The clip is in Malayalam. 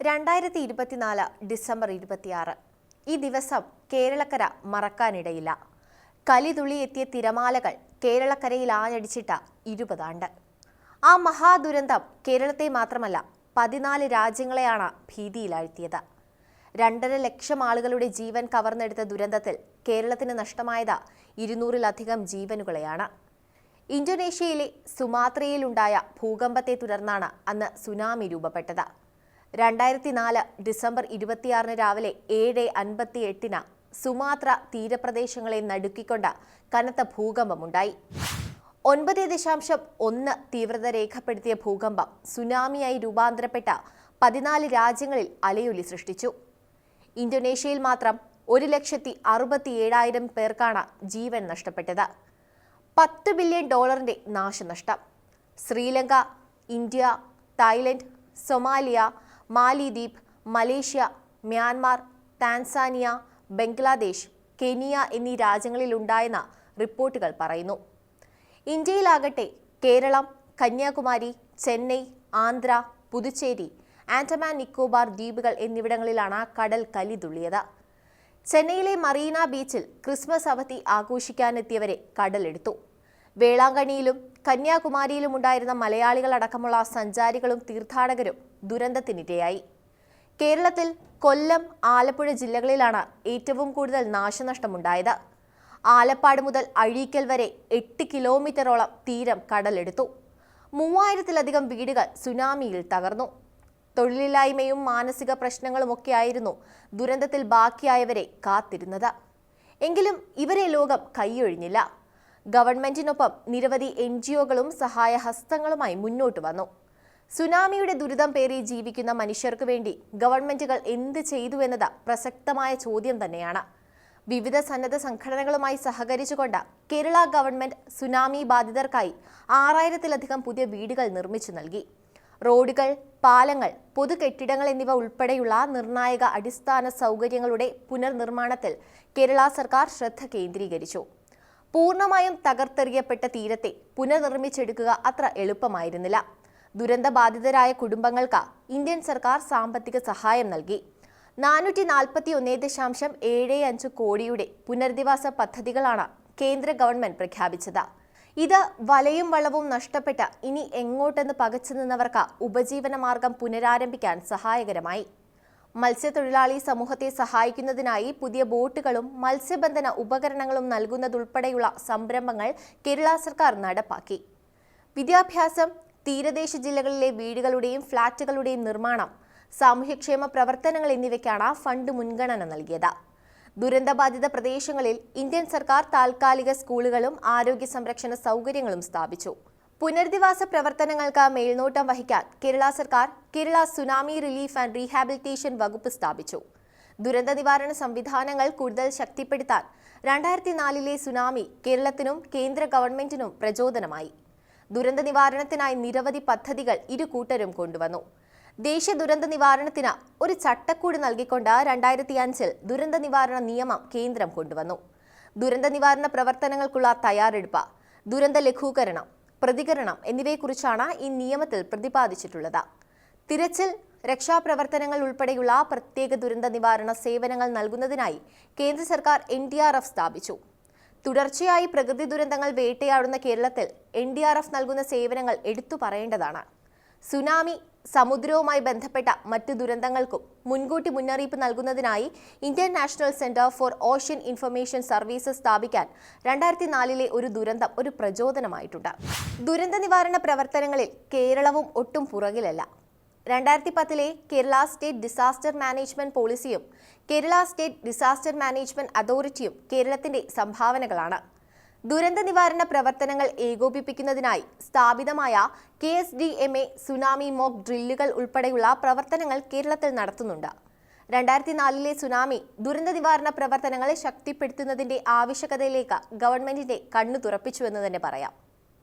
രണ്ടായിരത്തി ഇരുപത്തിനാല് ഡിസംബർ ഇരുപത്തിയാറ്. ഈ ദിവസം കേരളക്കര മറക്കാനിടയില്ല. കലിതുള്ളി എത്തിയ തിരമാലകൾ കേരളക്കരയിൽ ആഞ്ഞടിച്ചിട്ട ഇരുപതാണ്ട്. ആ മഹാദുരന്തം കേരളത്തെ മാത്രമല്ല പതിനാല് രാജ്യങ്ങളെയാണ് ഭീതിയിലാഴ്ത്തിയത്. രണ്ടര ലക്ഷം ആളുകളുടെ ജീവൻ കവർന്നെടുത്ത ദുരന്തത്തിൽ കേരളത്തിന് നഷ്ടമായത് ഇരുന്നൂറിലധികം ജീവനുകളെയാണ്. ഇന്തോനേഷ്യയിലെ സുമാത്രയിലുണ്ടായ ഭൂകമ്പത്തെ തുടർന്നാണ് അന്ന് സുനാമി രൂപപ്പെട്ടത്. രണ്ടായിരത്തി നാല് ഡിസംബർ ഇരുപത്തിയാറിന് രാവിലെ ഏഴ് അൻപത്തി എട്ടിന് സുമാത്ര തീരപ്രദേശങ്ങളെ നടുക്കിക്കൊണ്ട് കനത്ത ഭൂകമ്പമുണ്ടായി. ഒൻപത് ദശാംശം ഒന്ന് തീവ്രത രേഖപ്പെടുത്തിയ ഭൂകമ്പം സുനാമിയായി രൂപാന്തരപ്പെട്ട പതിനാല് രാജ്യങ്ങളിൽ അലയൊലി സൃഷ്ടിച്ചു. ഇന്തോനേഷ്യയിൽ മാത്രം ഒരു ലക്ഷത്തി അറുപത്തി ഏഴായിരം പേർക്കാണ് ജീവൻ നഷ്ടപ്പെട്ടത്. പത്ത് ബില്യൺ ഡോളറിന്റെ നാശനഷ്ടം. ശ്രീലങ്ക ഇന്ത്യ തായ്ലൻഡ് സൊമാലിയ മാലിദ്വീപ് Malaysia Myanmar Tanzania Bangladesh Kenya എന്നീ രാജ്യങ്ങളിലുണ്ടായെന്ന റിപ്പോർട്ടുകൾ പറയുന്നു. ഇന്ത്യയിലാകട്ടെ കേരളം കന്യാകുമാരി ചെന്നൈ ആന്ധ്ര പുതുച്ചേരി ആൻഡമാൻ നിക്കോബാർ ദ്വീപുകൾ എന്നിവിടങ്ങളിലാണ് കടൽ കലിതുള്ളിയത് ചെന്നൈയിലെ മറീന ബീച്ചിൽ ക്രിസ്മസ് അവധി ആഘോഷിക്കാനെത്തിയവരെ കടലെടുത്തു. വേളാങ്കണ്ണിയിലും കന്യാകുമാരിയിലും ഉണ്ടായിരുന്ന മലയാളികളടക്കമുള്ള സഞ്ചാരികളും തീർത്ഥാടകരും ദുരന്തത്തിനിരയായി. കേരളത്തിൽ കൊല്ലം ആലപ്പുഴ ജില്ലകളിലാണ് ഏറ്റവും കൂടുതൽ നാശനഷ്ടമുണ്ടായത്. ആലപ്പാട് മുതൽ അഴീക്കൽ വരെ എട്ട് കിലോമീറ്ററോളം തീരം കടലെടുത്തു. മൂവായിരത്തിലധികം വീടുകൾ സുനാമിയിൽ തകർന്നു. തൊഴിലില്ലായ്മയും മാനസിക പ്രശ്നങ്ങളുമൊക്കെയായിരുന്നു ദുരന്തത്തിൽ ബാക്കിയായവരെ കാത്തിരുന്നത്. എങ്കിലും ഇവരെ ലോകം കൈയൊഴിഞ്ഞില്ല. ഗവൺമെന്റിനൊപ്പം നിരവധി എൻ ജി ഒകളും സഹായഹസ്തങ്ങളുമായി മുന്നോട്ട് വന്നു. സുനാമിയുടെ ദുരിതം പേറി ജീവിക്കുന്ന മനുഷ്യർക്ക് വേണ്ടി ഗവൺമെന്റുകൾ എന്ത് ചെയ്തു എന്നത് പ്രസക്തമായ ചോദ്യം തന്നെയാണ്. വിവിധ സന്നദ്ധ സംഘടനകളുമായി സഹകരിച്ചുകൊണ്ട് കേരള ഗവൺമെന്റ് സുനാമി ബാധിതർക്കായി ആറായിരത്തിലധികം പുതിയ വീടുകൾ നിർമ്മിച്ചു നൽകി. റോഡുകൾ പാലങ്ങൾ പൊതു കെട്ടിടങ്ങൾ എന്നിവ ഉൾപ്പെടെയുള്ള നിർണായക അടിസ്ഥാന സൗകര്യങ്ങളുടെ പുനർനിർമ്മാണത്തിൽ കേരള സർക്കാർ ശ്രദ്ധ കേന്ദ്രീകരിച്ചു. പൂർണമായും തകർത്തെറിയപ്പെട്ട തീരത്തെ പുനർനിർമ്മിച്ചെടുക്കുക അത്ര എളുപ്പമായിരുന്നില്ല. ദുരന്തബാധിതരായ കുടുംബങ്ങൾക്ക് ഇന്ത്യൻ സർക്കാർ സാമ്പത്തിക സഹായം നൽകി. നാനൂറ്റി നാൽപ്പത്തി ഒന്നേ ദശാംശം ഏഴ് അഞ്ച് കോടിയുടെ പുനരധിവാസ പദ്ധതികളാണ് കേന്ദ്ര ഗവൺമെന്റ് പ്രഖ്യാപിച്ചത്. ഇത് വലയും വളവും നഷ്ടപ്പെട്ട ഇനി എങ്ങോട്ടെന്ന് പകച്ചു നിന്നവർക്ക് ഉപജീവനമാർഗം പുനരാരംഭിക്കാൻ സഹായകരമായി. മത്സ്യത്തൊഴിലാളി സമൂഹത്തെ സഹായിക്കുന്നതിനായി പുതിയ ബോട്ടുകളും മത്സ്യബന്ധന ഉപകരണങ്ങളും നൽകുന്നതുൾപ്പെടെയുള്ള സംരംഭങ്ങൾ കേരള സർക്കാർ നടപ്പാക്കി. വിദ്യാഭ്യാസം തീരദേശ ജില്ലകളിലെ വീടുകളുടെയും ഫ്ളാറ്റുകളുടെയും നിർമ്മാണം സാമൂഹ്യക്ഷേമ പ്രവർത്തനങ്ങൾ എന്നിവയ്ക്കാണ് ഫണ്ട് മുൻഗണന നൽകിയത്. ദുരന്തബാധിത പ്രദേശങ്ങളിൽ ഇന്ത്യൻ സർക്കാർ താൽക്കാലിക സ്കൂളുകളും ആരോഗ്യ സംരക്ഷണ സൗകര്യങ്ങളും സ്ഥാപിച്ചു. പുനരധിവാസ പ്രവർത്തനങ്ങൾക്ക് മേൽനോട്ടം വഹിക്കാൻ കേരള സർക്കാർ Kerala tsunami relief and rehabilitation വകുപ്പ് സ്ഥാപിച്ചു. ദുരന്ത നിവാരണ സംവിധാനങ്ങൾ കൂടുതൽ ശക്തിപ്പെടുത്താൻ രണ്ടായിരത്തി നാലിലെ സുനാമി കേരളത്തിനും കേന്ദ്ര ഗവൺമെന്റിനും പ്രചോദനമായി. ദുരന്ത നിവാരണത്തിനായി നിരവധി പദ്ധതികൾ ഇരു കൂട്ടരും കൊണ്ടുവന്നു. ദേശീയ ദുരന്ത നിവാരണത്തിന് ഒരു ചട്ടക്കൂട് നൽകിക്കൊണ്ട് രണ്ടായിരത്തി അഞ്ചിൽ ദുരന്ത നിവാരണ നിയമം കേന്ദ്രം കൊണ്ടുവന്നു. ദുരന്ത നിവാരണ പ്രവർത്തനങ്ങൾക്കുള്ള തയ്യാറെടുപ്പ് ദുരന്ത ലഘൂകരണം പ്രതികരണം എന്നിവയെക്കുറിച്ചാണ് ഈ നിയമത്തിൽ പ്രതിപാദിച്ചിട്ടുള്ളത്. തിരച്ചിൽ രക്ഷാപ്രവർത്തനങ്ങൾ ഉൾപ്പെടെയുള്ള പ്രത്യേക ദുരന്ത നിവാരണ സേവനങ്ങൾ നൽകുന്നതിനായി കേന്ദ്ര സർക്കാർ എൻ സ്ഥാപിച്ചു. തുടർച്ചയായി പ്രകൃതി ദുരന്തങ്ങൾ വേട്ടയാടുന്ന കേരളത്തിൽ എൻ ഡി ആർ എഫ് നൽകുന്ന സേവനങ്ങൾ എടുത്തു പറയേണ്ടതാണ്. സുനാമി സമുദ്രവുമായി ബന്ധപ്പെട്ട മറ്റു ദുരന്തങ്ങൾക്കും മുൻകൂട്ടി മുന്നറിയിപ്പ് നൽകുന്നതിനായി Indian national centre for ocean information services സ്ഥാപിക്കാൻ രണ്ടായിരത്തി നാലിലെ ഒരു ദുരന്തം ഒരു പ്രചോദനമായിട്ടുണ്ട്. ദുരന്ത നിവാരണ പ്രവർത്തനങ്ങളിൽ കേരളവും ഒട്ടും പുറകിലല്ല. രണ്ടായിരത്തി പത്തിലെ കേരള സ്റ്റേറ്റ് ഡിസാസ്റ്റർ മാനേജ്മെന്റ് പോളിസിയും കേരള സ്റ്റേറ്റ് ഡിസാസ്റ്റർ മാനേജ്മെന്റ് അതോറിറ്റിയും കേരളത്തിന്റെ സംഭാവനകളാണ്. ദുരന്ത നിവാരണ പ്രവർത്തനങ്ങൾ ഏകോപിപ്പിക്കുന്നതിനായി സ്ഥാപിതമായ K S D M A tsunami mock ഡ്രില്ലുകൾ ഉൾപ്പെടെയുള്ള പ്രവർത്തനങ്ങൾ കേരളത്തിൽ നടത്തുന്നുണ്ട്. രണ്ടായിരത്തി നാലിലെ സുനാമി ദുരന്ത നിവാരണ പ്രവർത്തനങ്ങളെ ശക്തിപ്പെടുത്തുന്നതിന്റെ ആവശ്യകതയിലേക്ക് ഗവൺമെന്റിന്റെ കണ്ണു തുറപ്പിച്ചുവെന്ന് തന്നെ പറയാം.